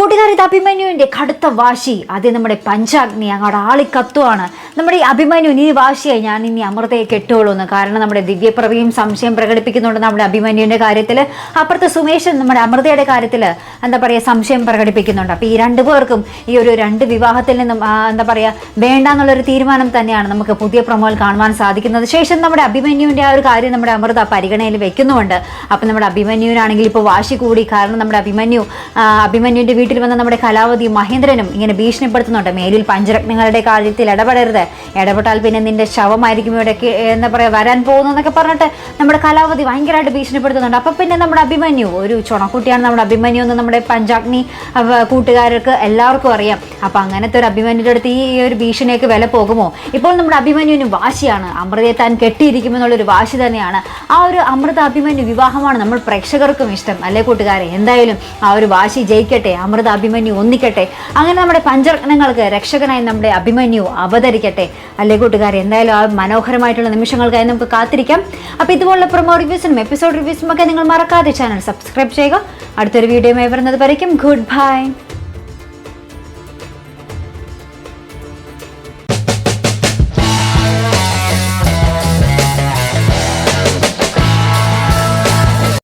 കൂട്ടുകാരി ഇത് അഭിമന്യുവിന്റെ കടുത്ത വാശി. അത് നമ്മുടെ പഞ്ചാഗ്നി അങ്ങോട്ട് ആളിക്കത്തുവാണ്. നമ്മുടെ ഈ അഭിമന്യു നീ വാശിയായി. ഞാൻ ഇനി അമൃതയെ കെട്ടുകയുള്ളൂ എന്ന് കാരണം നമ്മുടെ ദിവ്യപ്രവിയും സംശയം പ്രകടിപ്പിക്കുന്നുണ്ട് നമ്മുടെ അഭിമന്യുവിന്റെ കാര്യത്തിൽ അപ്പുറത്ത് സുമേഷൻ നമ്മുടെ അമൃതയുടെ കാര്യത്തിൽ എന്താ പറയുക സംശയം പ്രകടിപ്പിക്കുന്നുണ്ട്. അപ്പോൾ ഈ രണ്ടു പേർക്കും ഈ ഒരു രണ്ട് വിവാഹത്തിൽ നിന്നും എന്താ പറയുക വേണ്ട എന്നുള്ളൊരു തീരുമാനം തന്നെയാണ് നമുക്ക് പുതിയ പ്രൊമോയിൽ കാണുവാൻ സാധിക്കുന്നത്. ശേഷം നമ്മുടെ അഭിമന്യുവിന്റെ ആ ഒരു കാര്യം നമ്മുടെ അമൃത പരിഗണനയിൽ വെക്കുന്നുമുണ്ട്. അപ്പം നമ്മുടെ അഭിമന്യുവിനാണെങ്കിൽ ഇപ്പോൾ വാശി കൂടി. കാരണം നമ്മുടെ അഭിമന്യു അഭിമന്യുവിന്റെ അഭിമന്യുവിന്റെ വീട്ടിൽ വന്ന നമ്മുടെ കലാവതി മഹേന്ദ്രനും ഇങ്ങനെ ഭീഷണിപ്പെടുത്തുന്നുണ്ട്. മേലിൽ പഞ്ചരത്നങ്ങളുടെ കാര്യത്തിൽ ഇടപെടരുത്. ഇടപെട്ടാൽ പിന്നെ നിന്റെ ശവമായിരിക്കും ഇവിടെ എന്താ പറയുക വരാൻ പോകുന്നു എന്നൊക്കെ പറഞ്ഞിട്ട് നമ്മുടെ കലാവതി ഭയങ്കരമായിട്ട് ഭീഷണിപ്പെടുത്തുന്നുണ്ട്. അപ്പം പിന്നെ നമ്മുടെ അഭിമന്യു ഒരു ചുണക്കുട്ടിയാണ് നമ്മുടെ അഭിമന്യു എന്ന് നമ്മുടെ പഞ്ചാഗ്നി കൂട്ടുകാർക്ക് എല്ലാവർക്കും അറിയാം. അപ്പം അങ്ങനത്തെ ഒരു അഭിമന്യുടെ അടുത്ത് ഈ ഒരു ഭീഷണിയൊക്കെ വില പോകുമോ? ഇപ്പോൾ നമ്മുടെ അഭിമന്യുവിന് വാശിയാണ്. അമൃതയെ താൻ കെട്ടിയിരിക്കുമെന്നുള്ളൊരു വാശി തന്നെയാണ്. ആ ഒരു അമൃത അഭിമന്യു വിവാഹമാണ് നമ്മൾ പ്രേക്ഷകർക്കും ഇഷ്ടം. അല്ലേ കൂട്ടുകാരെ? എന്തായാലും ആ ഒരു വാശി ജയിക്കട്ടെ. അമൃത അഭിമന്യു ഒന്നിക്കട്ടെ. അങ്ങനെ നമ്മുടെ പഞ്ചരത്നങ്ങൾക്ക് രക്ഷകനായി നമ്മുടെ അഭിമന്യു അവതരിക്കട്ടെ. അല്ലേ കൂട്ടുകാർ എന്തായാലും ആ മനോഹരമായിട്ടുള്ള നിമിഷങ്ങൾക്കായി നമുക്ക് കാത്തിരിക്കാം. അപ്പോൾ ഇതുപോലുള്ള പ്രൊമോ റിവ്യൂസിനും എപ്പിസോഡ് റിവ്യൂസും ഒക്കെ നിങ്ങൾ മറക്കാതെ ചാനൽ സബ്സ്ക്രൈബ് ചെയ്യുക. അടുത്തൊരു വീഡിയോ വരുന്നത് വരയ്ക്കും. Good bye